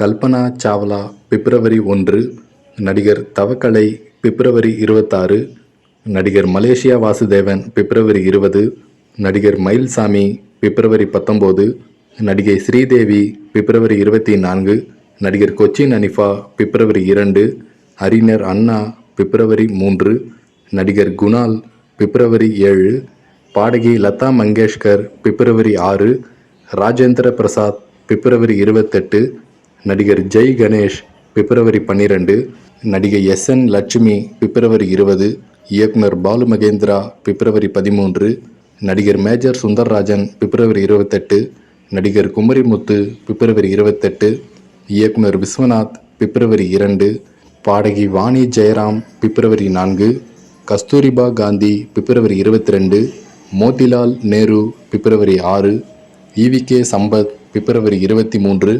கல்பனா சாவ்லா பிப்ரவரி ஒன்று நடிகர் தவக்கலை பிப்ரவரி இருபத்தாறு நடிகர் மலேசியா வாசுதேவன் பிப்ரவரி இருபது நடிகர் மயில்சாமி பிப்ரவரி பத்தொம்போது நடிகை ஸ்ரீதேவி பிப்ரவரி இருபத்தி நான்கு நடிகர் கொச்சின் அனிஃபா பிப்ரவரி இரண்டு அறிஞர் அண்ணா பிப்ரவரி மூன்று நடிகர் குணால் பிப்ரவரி ஏழு பாடகி லதா மங்கேஷ்கர் பிப்ரவரி ஆறு ராஜேந்திர பிரசாத் பிப்ரவரி இருபத்தெட்டு நடிகர் ஜெய் கணேஷ் பிப்ரவரி பன்னிரெண்டு. நடிகை எஸ் என் லட்சுமி பிப்ரவரி இருபது. இயக்குனர் பாலு மகேந்திரா பிப்ரவரி பதிமூன்று. நடிகர் மேஜர் சுந்தர்ராஜன் பிப்ரவரி இருபத்தெட்டு. நடிகர் குமரிமுத்து பிப்ரவரி இருபத்தெட்டு. இயக்குனர் விஸ்வநாத் பிப்ரவரி இரண்டு. பாடகி வாணி ஜெயராம் பிப்ரவரி நான்கு. கஸ்தூரிபா காந்தி பிப்ரவரி இருபத்தி ரெண்டு மோதிலால் நேரு பிப்ரவரி ஆறு. ஈவிகே சம்பத் பிப்ரவரி இருபத்தி மூன்று.